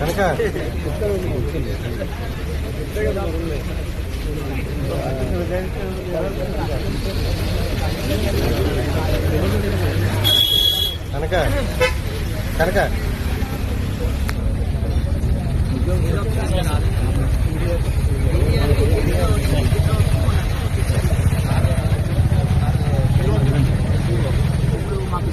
కనుక. కనుక. కనుక. ఏదో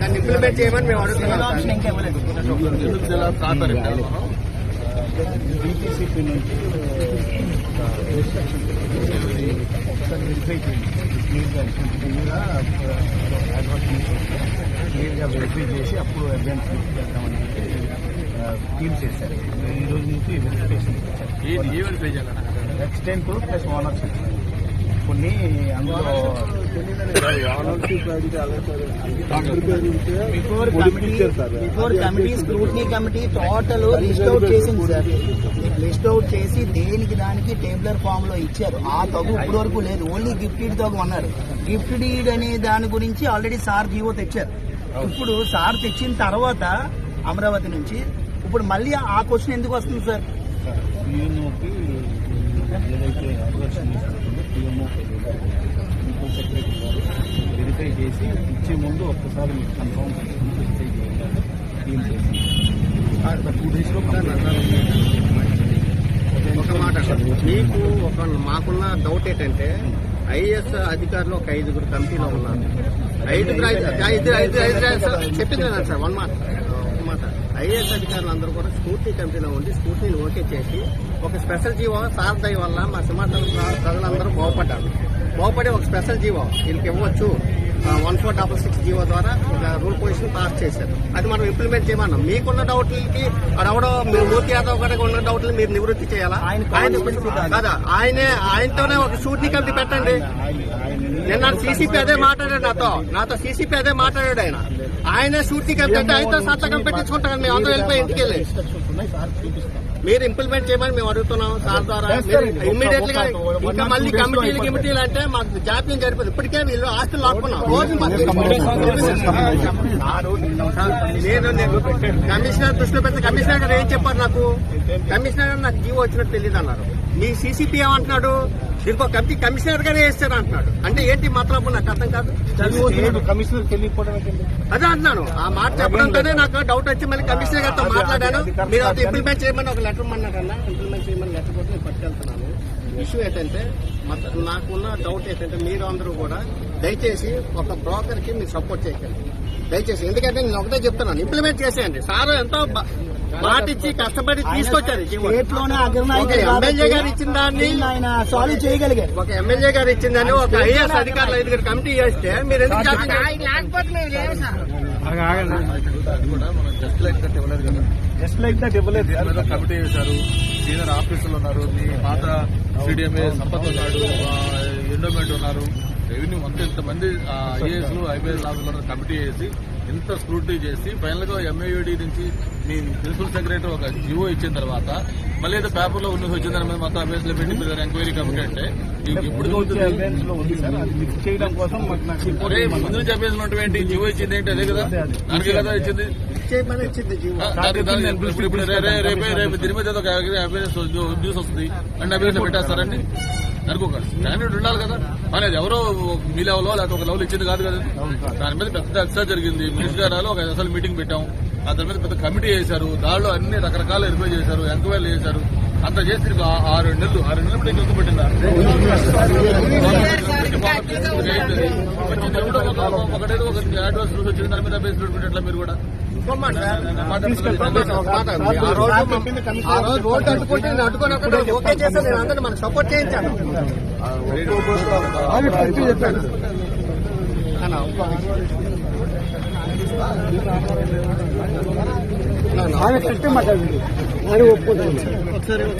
దాన్ని ఇంప్లిమెంట్ చేయమని మేము అడుగుతున్నాం బీపీసీపీ నుంచి ఇన్స్ట్రక్షన్ ఒకసారి వెరిఫై చేయండి క్లియర్గా క్లియర్గా క్లియర్గా వెరిఫై చేసి అప్పుడు అడ్వాన్స్ చేద్దామని చెప్పి టీమ్స్ చేశారు. ఈ రోజు నుంచి వెరిఫికేషన్ ఎక్స్టెంట్ ప్లస్ ఓనర్షిప్ కొన్ని అందులో before committee before committee scrutiny committee total list out చేసింది సార్. లిస్ట్ అవుట్ చేసి దేనికి దానికి టేబులర్ ఫామ్లో ఇచ్చారు. ఆ తగు ఇప్పటి వరకు లేదు. ఓన్లీ గిఫ్టెడ్ తగు అన్నారు. గిఫ్ట్ డీడ్ అనే దాని గురించి ఆల్రెడీ సార్ జీవో తెచ్చారు. ఇప్పుడు సార్ తెచ్చిన తర్వాత అమరావతి నుంచి ఇప్పుడు మళ్ళీ ఆ క్వశ్చన్ ఎందుకు వస్తుంది సార్ ఏదైతే పిఎంఓ సెక్రటరీ గారు వెరిఫై చేసి ఇచ్చే ముందు ఒక్కసారి మీకు కన్ఫర్మ్ చేసుకుని వెరిఫై చేయాలి చేసి టూ డేస్లో ఒక మాట మీకు ఒక మాకున్న డౌట్ ఏంటంటే ఐఏఎస్ అధికారులు ఒక ఐదుగురు కమిటీలో ఉన్నారు ఐదుగురు ఐదు ఐదు ఐదు ఐదు సార్ చెప్పింది కదా సార్ వన్ మాట ఐఏఎస్ అధికారులు అందరూ కూడా స్కూటీ కమిటీలో ఉండి స్కూటీని ఓకే చేసి ఒక స్పెషల్ జీవో సార్ దయ వల్ల మా సింహాచలం ప్ర- ప్రజలందరూ బాగుపడ్డారు. బాగుపడి ఒక స్పెషల్ జీవో వీళ్ళకి ఇవ్వచ్చు. One four double six GO ద్వారా ఒక రూల్ పొజిషన్ పాస్ చేశారు. అది మనం ఇంప్లిమెంట్ చేయమన్నాం. మీకున్న డౌట్లకి అడవడో మీరు మూర్తి యాదవ్ గారికి ఉన్న డౌట్లు మీరు నివృత్తి చేయాలా? ఆయన. కదా? ఆయనే ఆయనతోనే ఒక షూటింగ్ కమిటీ పెట్టండి. నిన్న సీసీపీ అదే మాట్లాడాడు నాతో. నాతో సీసీపీ అదే మాట్లాడాడు ఆయన. ఆయనే కమిటీ అంటే ఆయనతో సంతకం పెట్టించుకుంటాం మేము అందరూ వెళ్ళిపోయి ఇంటికి వెళ్ళి. మీరు ఇంప్లిమెంట్ చేయమని మేము అడుగుతున్నాం సార్ ద్వారా. ఇమ్మీడియట్గా ఇంకా మళ్ళీ కమిటీలు గిమిటీలు అంటే మాకు జాప్యం జరిపోయింది ఇప్పటికే వీళ్ళు ఆస్తులు లాక్కున్నాం. రోజు నేను నేను కమిషనర్ దృష్టిలో పెడితే కమిషనర్ గారు ఏం చెప్పారు నాకు? కమిషనర్ నాకు జీవో వచ్చినట్టు తెలియదు అన్నారు. మీ సీసీపీ ఏమంటున్నాడు? దీనికి ఒక కమిటీ కమిషనర్ గారే వేస్తారు అంటున్నాడు. అంటే ఏంటి మతలబు నాకు అర్థం కాదు? ఏంటండి అదే అంటున్నాను. ఆ మాట చెప్పడంతోనే నాకు డౌట్ వచ్చి మళ్ళీ కమిషనర్ గారితో మాట్లాడాను. మీరు అది ఇంప్లిమెంట్ చేయమని ఒక లెటర్ ఇమ్మన్నారన్నా ఇంప్లిమెంట్ చేయమని లెటర్ కూడా నేను పట్టుకెళ్తున్నాను. ఇష్యూ ఏంటంటే నాకున్న డౌట్ ఏంటంటే మీరు అందరూ కూడా దయచేసి ఒక బ్రోకర్కి మీరు సపోర్ట్ చేయకండి. దయచేసి. ఎందుకంటే నేను ఒకటే చెప్తున్నాను. ఇంప్లిమెంట్ చేసేయండి. సార్ ఎంతో బ- మాట ఇచ్చి కష్టపడి తీసుకొచ్చారు ఎమ్మెల్యే గారు ఇచ్చిన దాన్ని దీన్ని ఆయన సాల్వ్ చేయగలిగారు ఒక ఎమ్మెల్యే గారు ఇచ్చిందని ఒక ఐఏఎస్ అధికారులు ఐదుగురు కమిటీ చేస్తే మీరు ఎందుకు జాప్యం చేస్తారు? జస్ట్ లైక్ దట్ ఇవ్వలేదు కమిటీ వేశారు. సీనియర్ ఆఫీసర్లు ఉన్నారు. మీ పాత సిడిఎంఏ సంపత్ ఉన్నాడు. ఎండోమెంట్ ఉన్నారు. రెవెన్యూ మొత్తం ఇంతమంది ఐఏఎస్ ఐపీఎస్ ఆఫీసర్లు కమిటీ వేసి ఇంత స్క్రూటీ చేసి ఫైనల్గా ఎంఏయుడి నుంచి మీ ప్రిన్సిపల్ సెక్రటరీ ఒక జివో ఇచ్చిన తర్వాత మళ్ళీ ఏదో పేపర్లో ఉన్నది వచ్చిన దాని మీద మొత్తం అభ్యాస్లో పెట్టి మీరు ఎంక్వైరీ కమిటీ అంటే ఇప్పుడు. ముందు ఏంటి? జివో ఇచ్చింది ఏంటి? అదే కదా? దానికి కదా ఇచ్చింది? ఇప్పుడు ఇప్పుడు రే- రే- రేపే రేపు దీని మీద ఏదో ఒక అవేర్నెస్ న్యూస్ వస్తుంది. అండ్ అవేర్నెస్ పెట్టేస్తారండి. ఒక స్టాండర్డ్ ఉండాలి కదా. అనేది ఎవరో మీ లెవెల్లో లేకపోతే ఒక లెవెల్ ఇచ్చింది కాదు కదండి దాని మీద పెద్ద ఎక్సర్సైజ్ జరిగింది. మినిస్టర్ గారు ఒక అసలు మీటింగ్ పెట్టాం. దాని మీద పెద్ద కమిటీ చేశారు దానిలో అన్ని రకరకాల వెరిఫై చేశారు ఎంక్వైరీ చేశారు. అంత చేసి ఆరు నెలలు ఆరు నెలలు నీకు ఎందుకు పెట్టిందా? వచ్చింది ఎవడో ఒక- అడ్వాన్స్ రూల్స్ వచ్చిన దాని మీద బేస్ పెట్టుకుంటే మీరు కూడా సపోర్ట్ చేయించాను విషయం. ఆమె కష్టం మాట్లాడండి అని ఒప్పుకుంటాను